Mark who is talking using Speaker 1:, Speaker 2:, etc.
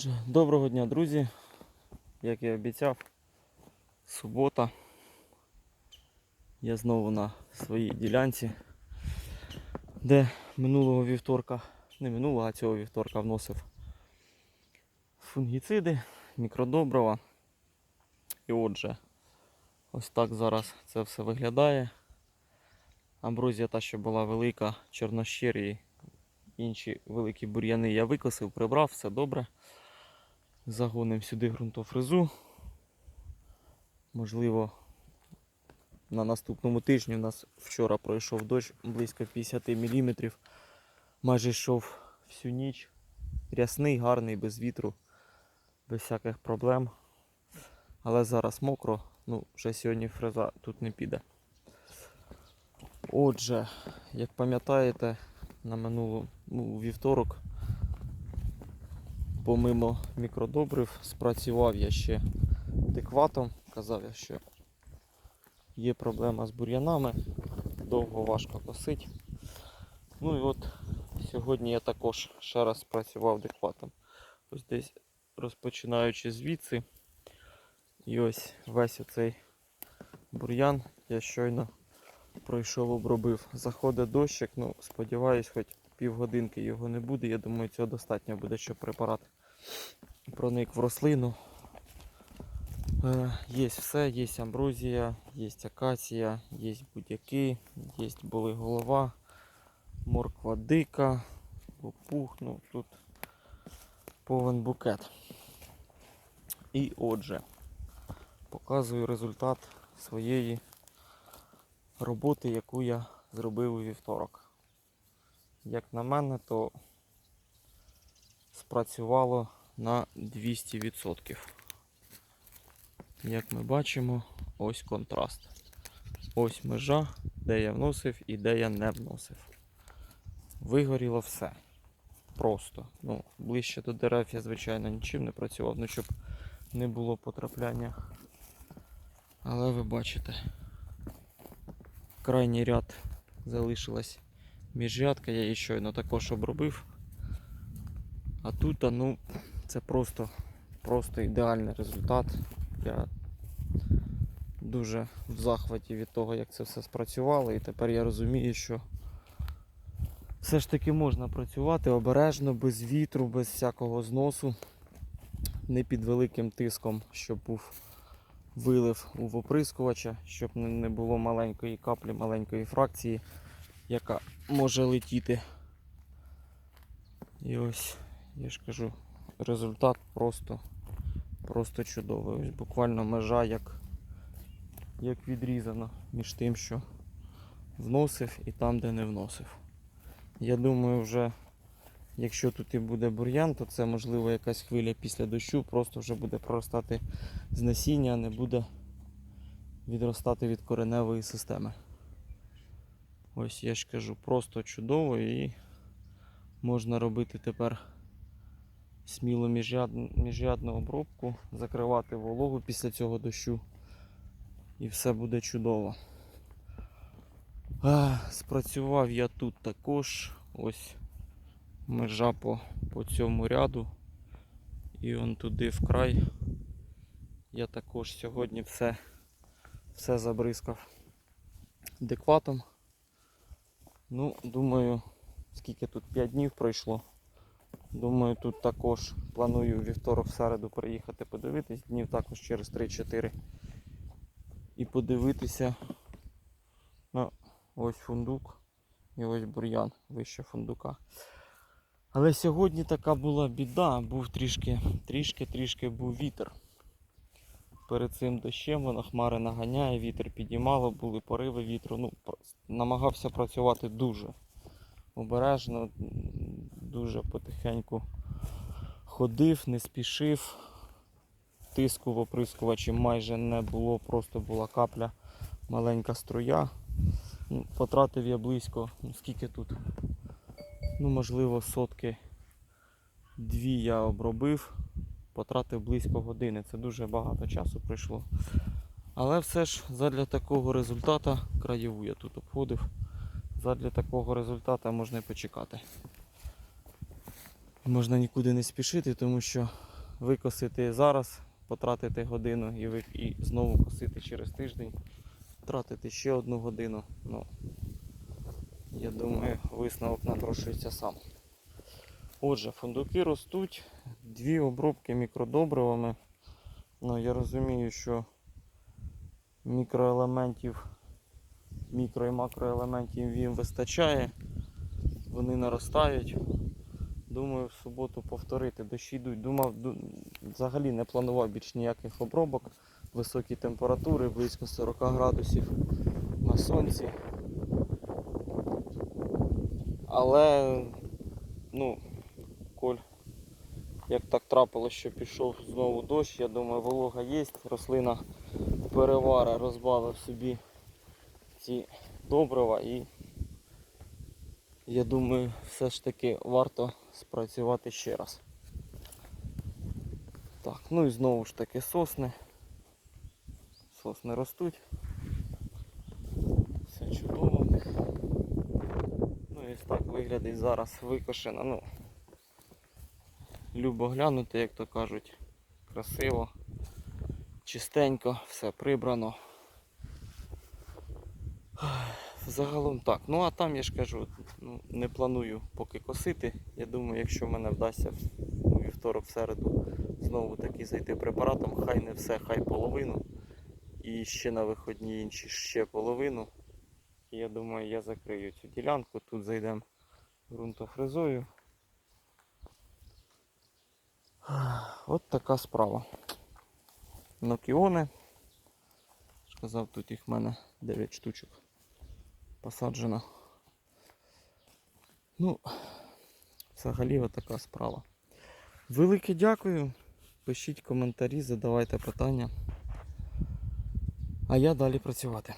Speaker 1: Отже, Доброго дня, друзі. Як і обіцяв, субота. Я знову на своїй ділянці, де минулого вівторка, не минулого, а цього вівторка вносив фунгіциди, мікродобрива. І отже, ось так зараз це все виглядає. Амброзія та, що була велика, чорнощир і інші великі бур'яни я викосив, прибрав, все добре. Загонимо сюди ґрунтофрезу. Можливо, на наступному тижні у нас вчора пройшов дощ близько 50 мм. Майже йшов всю ніч. Рясний, гарний, без вітру, без всяких проблем. Але зараз мокро, ну, вже сьогодні фреза тут не піде. Отже, як пам'ятаєте, на минулому ну, вівторок помимо мікродобрив спрацював я ще декватом. Казав я, що є проблема з бур'янами, довго важко косить. Ну і от сьогодні я також ще раз спрацював декватом. Ось десь розпочинаючи звідси. І ось весь оцей бур'ян я щойно пройшов, обробив. Заходить дощик, ну сподіваюсь, хоч півгодинки його не буде. Я думаю, цього достатньо буде, щоб препарат проник в рослину. Е, Є все, є амброзія, є акація, є будь-які, є були голова, морква дика, лопух, ну тут повен букет. І отже, показую результат своєї роботи, яку я зробив у вівторок. Як на мене, то спрацювало на 200%. Як ми бачимо, ось контраст. Ось межа, де я вносив і де я не вносив. Вигоріло все. Просто. Ну, ближче до дерев я, звичайно, нічим не працював, ну щоб не було потрапляння. Але ви бачите, крайній ряд залишилась міжрядка, я її щойно також обробив. А тут, ну, це просто, просто ідеальний результат. Я дуже в захваті від того, як це все спрацювало, і тепер я розумію, що все ж таки можна працювати обережно, без вітру, без всякого зносу, не під великим тиском, щоб був вилив у оприскувача, щоб не було маленької каплі, маленької фракції, яка може летіти. І ось, я ж кажу, результат просто, просто чудовий. Ось буквально межа як, як відрізана між тим, що вносив і там, де не вносив. Я думаю, вже якщо тут і буде бур'ян, то це можливо якась хвиля після дощу, просто вже буде проростати з насіння, а не буде відростати від кореневої системи. Ось я ж кажу, просто чудово і можна робити тепер сміло міжрядну обробку, закривати вологу після цього дощу. І все буде чудово. Спрацював я тут також. Ось межа по, по цьому ряду. І он туди вкрай. Я також сьогодні все, все забризкав декватом. Ну, думаю, скільки тут 5 днів пройшло. Думаю, тут також планую вівторок в середу приїхати подивитись, днів також через 3-4. І подивитися на ось фундук і ось бур'ян вище фундука. Але сьогодні така була біда, був трішки, трішки, трішки був вітер. Перед цим дощем воно хмари наганяє, вітер підіймало, були пориви вітру. Ну, намагався працювати дуже обережно, дуже потихеньку ходив, не спішив. Тиску в оприскувачі майже не було, просто була капля, маленька струя. Ну, Потратив я близько, ну скільки тут? Ну, можливо, сотки дві я обробив, потратив близько години. Це дуже багато часу пройшло. Але все ж задля такого результату, краєву я тут обходив, задля такого результату можна і почекати. Можна нікуди не спішити, тому що викосити зараз, потратити годину і, ви, і знову косити через тиждень, тратити ще одну годину. Ну, я думаю, висновок напрошується сам. Отже, фундуки ростуть, дві обробки мікродобривами. Ну, я розумію, що мікроелементів, мікро і макроелементів їм вистачає. Вони наростають. Думаю, в суботу повторити. Дощі йдуть. Думав, взагалі не планував більш ніяких обробок. Високі температури, близько 40 градусів на сонці. Але, ну, коль як так трапилось, що пішов знову дощ, я думаю, волога є, рослина перевара розбавив собі ці добрива і я думаю, все ж таки варто спрацювати ще раз. Так, ну і знову ж таки сосни. Сосни ростуть. Все чудово. Ну і так виглядить зараз викошено. Ну, любо глянути, як то кажуть, красиво, чистенько, все прибрано. Загалом так. Ну а там я ж кажу, ну, не планую поки косити. Я думаю, якщо мене вдасться у вівторок, в середу знову таки зайти препаратом, хай не все, хай половину. І ще на виходні інші ще половину. Я думаю, я закрию цю ділянку. Тут зайдемо ґрунтофрезою. От така справа. Нокіони. Сказав, тут їх в мене 9 штучок посаджено. Ну, взагалі отака справа. Велике дякую. Пишіть коментарі, задавайте питання. А я далі працювати.